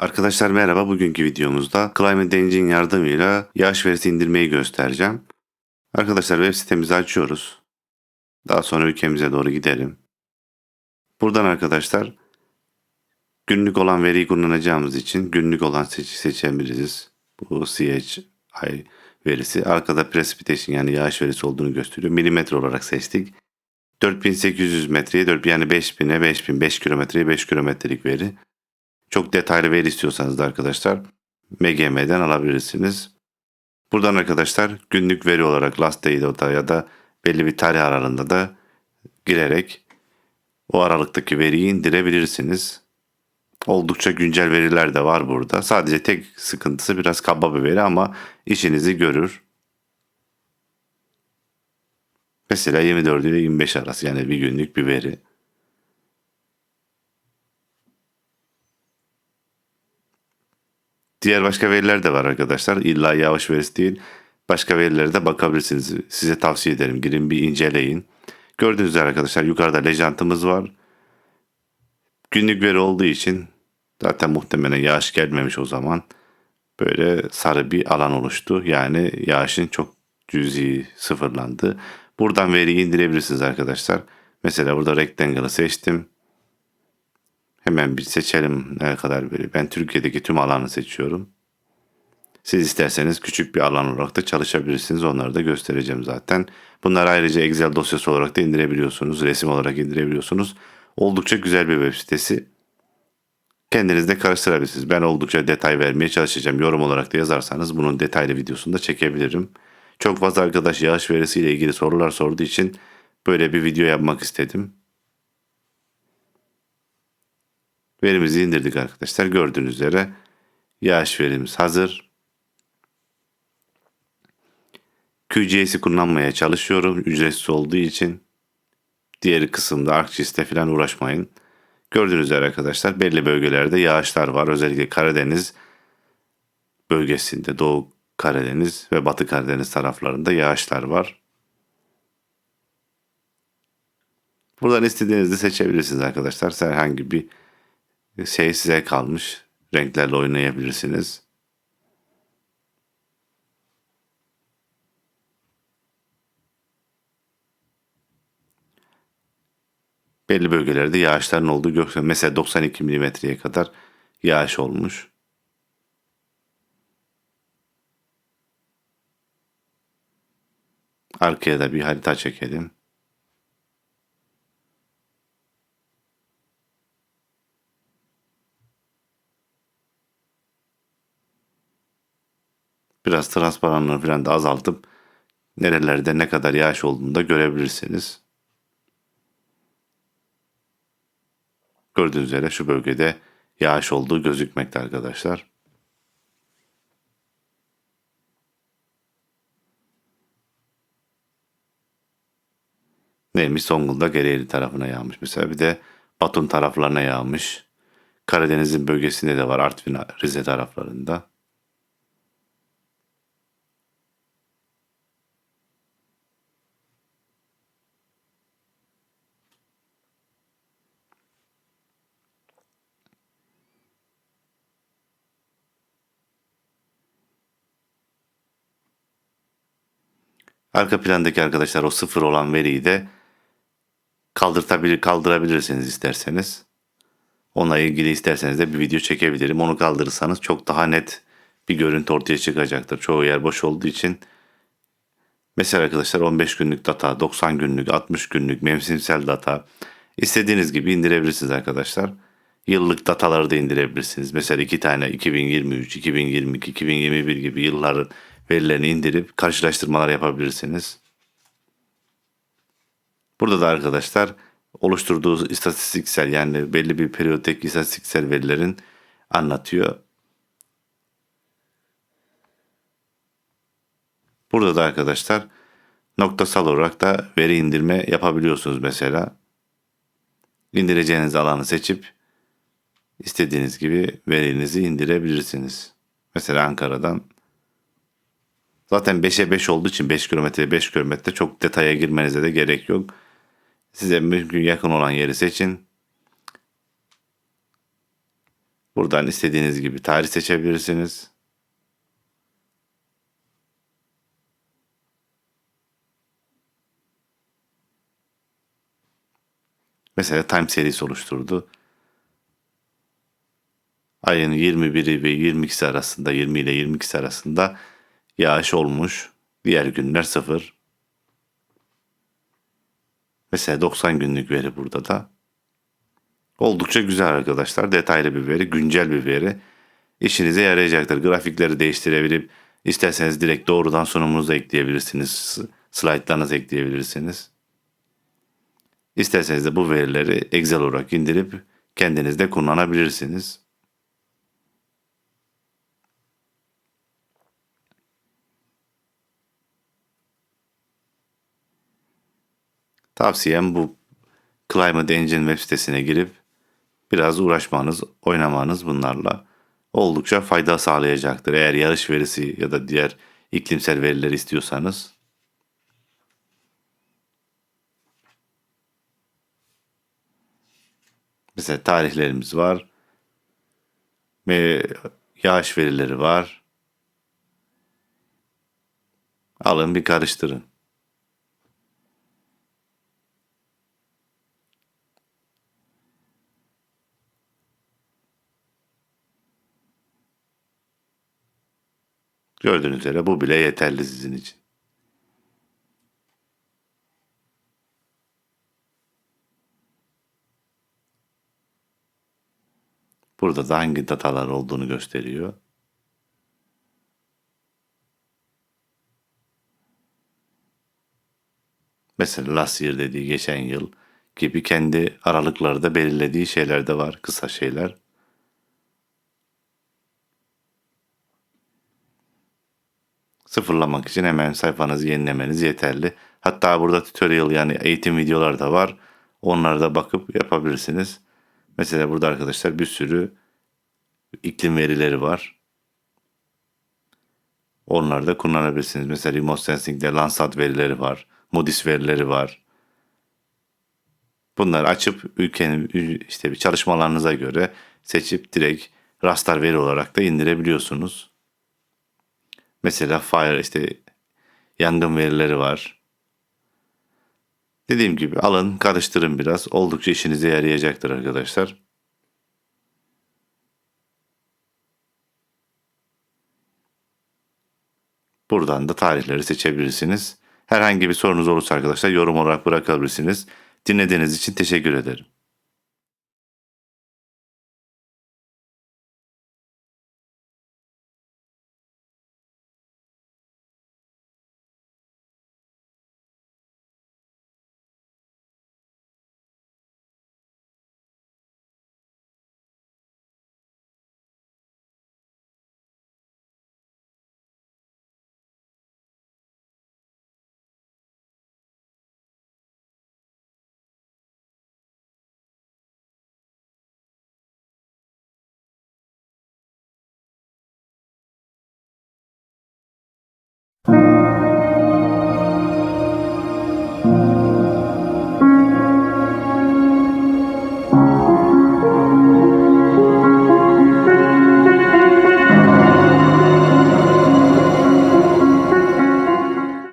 Arkadaşlar merhaba. Bugünkü videomuzda Climate Engine yardımıyla yağış verisi indirmeyi göstereceğim. Arkadaşlar web sitemizi açıyoruz. Daha sonra ülkemize doğru gidelim. Buradan arkadaşlar günlük olan veriyi kullanacağımız için günlük olan seç seçebiliriz. Bu CHI verisi. Arkada precipitation yani yağış verisi olduğunu gösteriyor. Milimetre olarak seçtik. 4800 metreye 4 yani 5000'e 5000 5 kilometreye 5 kilometrelik veri. Çok detaylı veri istiyorsanız da arkadaşlar MGM'den alabilirsiniz. Buradan arkadaşlar günlük veri olarak last day data ya da belli bir tarih aralığında da girerek o aralıktaki veriyi indirebilirsiniz. Oldukça güncel veriler de var burada. Sadece tek sıkıntısı biraz kaba bir veri ama işinizi görür. Mesela 24 ile 25 arası yani bir günlük bir veri. Diğer başka veriler de var arkadaşlar. İlla yavaş verisi değil. Başka verilere de bakabilirsiniz. Size tavsiye ederim. Girin bir inceleyin. Gördüğünüz üzere arkadaşlar yukarıda lejantımız var. Günlük veri olduğu için zaten muhtemelen yağış gelmemiş o zaman. Böyle sarı bir alan oluştu. Yani yağışın çok cüzi sıfırlandı. Buradan veriyi indirebilirsiniz arkadaşlar. Mesela burada rectangle'ı seçtim. Hemen bir seçelim ne kadar veri. Ben Türkiye'deki tüm alanı seçiyorum. Siz isterseniz küçük bir alan olarak da çalışabilirsiniz. Onları da göstereceğim zaten. Bunları ayrıca Excel dosyası olarak da indirebiliyorsunuz. Resim olarak indirebiliyorsunuz. Oldukça güzel bir web sitesi. Kendiniz de karıştırabilirsiniz. Ben oldukça detay vermeye çalışacağım. Yorum olarak da yazarsanız bunun detaylı videosunu da çekebilirim. Çok fazla arkadaş yağış verisiyle ilgili sorular sorduğu için böyle bir video yapmak istedim. Verimizi indirdik arkadaşlar. Gördüğünüz üzere yağış verimiz hazır. QGIS'i kullanmaya çalışıyorum. Ücretsiz olduğu için. Diğeri kısımda ArcGIS'te falan uğraşmayın. Gördüğünüz üzere arkadaşlar belli bölgelerde yağışlar var. Özellikle Karadeniz bölgesinde Doğu Karadeniz ve Batı Karadeniz taraflarında yağışlar var. Buradan istediğinizi seçebilirsiniz arkadaşlar. Herhangi bir şey size kalmış. Renklerle oynayabilirsiniz. Belli bölgelerde yağışların olduğu göksel. Mesela 92 milimetreye kadar yağış olmuş. Arkaya da bir harita çekelim. Biraz transparanlığı falan da azaltıp nerelerde ne kadar yağış olduğunu da görebilirsiniz. Gördüğünüz üzere şu bölgede yağış olduğu gözükmekte arkadaşlar. Neymiş Zonguldak'ta Gereğli tarafına yağmış. Mesela bir de Batum taraflarına yağmış. Karadeniz'in bölgesinde de var Artvin, Rize taraflarında. Arka plandaki arkadaşlar o sıfır olan veriyi de kaldırtabilir, kaldırabilirsiniz isterseniz. Onunla ilgili isterseniz de bir video çekebilirim. Onu kaldırırsanız çok daha net bir görüntü ortaya çıkacaktır. Çoğu yer boş olduğu için. Mesela arkadaşlar 15 günlük data, 90 günlük, 60 günlük, mevsimsel data istediğiniz gibi indirebilirsiniz arkadaşlar. Yıllık dataları da indirebilirsiniz. Mesela iki tane 2023, 2022, 2021 gibi yılların verilerini indirip karşılaştırmalar yapabilirsiniz. Burada da arkadaşlar oluşturduğu istatistiksel yani belli bir periyodik istatistiksel verilerin anlatıyor. Burada da arkadaşlar noktasal olarak da veri indirme yapabiliyorsunuz mesela. İndireceğiniz alanı seçip istediğiniz gibi verinizi indirebilirsiniz. Mesela Ankara'dan Zaten 5'e 5 olduğu için 5 kilometre 5 kilometre çok detaya girmenize de gerek yok. Size mümkün yakın olan yeri seçin. Buradan istediğiniz gibi tarih seçebilirsiniz. Mesela time serisi oluşturdu. Ayın 21'i ve 22'si arasında 20 ile 22'si arasında yağış olmuş. Diğer günler sıfır. Mesela 90 günlük veri burada da. Oldukça güzel arkadaşlar. Detaylı bir veri, güncel bir veri. İşinize yarayacaktır. Grafikleri değiştirebilip isterseniz direkt doğrudan sunumunuza ekleyebilirsiniz. Slaytlarınızı ekleyebilirsiniz. İsterseniz de bu verileri Excel olarak indirip kendiniz de kullanabilirsiniz. Tavsiyem bu Climate Engine web sitesine girip biraz uğraşmanız, oynamanız bunlarla oldukça fayda sağlayacaktır. Eğer yağış verisi ya da diğer iklimsel verileri istiyorsanız. Mesela tarihlerimiz var. Ve yağış verileri var. Alın bir karıştırın. Gördüğünüz üzere bu bile yeterli sizin için. Burada da hangi datalar olduğunu gösteriyor. Mesela last year dediği geçen yıl gibi kendi aralıklarda belirlediği şeyler de var. Kısa şeyler. Sıfırlamak için hemen sayfanızı yenilemeniz yeterli. Hatta burada tutorial yani eğitim videoları da var. Onlara da bakıp yapabilirsiniz. Mesela burada arkadaşlar bir sürü iklim verileri var. Onları da kullanabilirsiniz. Mesela Remote Sensing'de Landsat verileri var. Moody's verileri var. Bunları açıp ülkenin işte bir çalışmalarınıza göre seçip direkt raster veri olarak da indirebiliyorsunuz. Mesela fire işte yangın verileri var. Dediğim gibi alın karıştırın biraz. Oldukça işinize yarayacaktır arkadaşlar. Buradan da tarihleri seçebilirsiniz. Herhangi bir sorunuz olursa arkadaşlar yorum olarak bırakabilirsiniz. Dinlediğiniz için teşekkür ederim.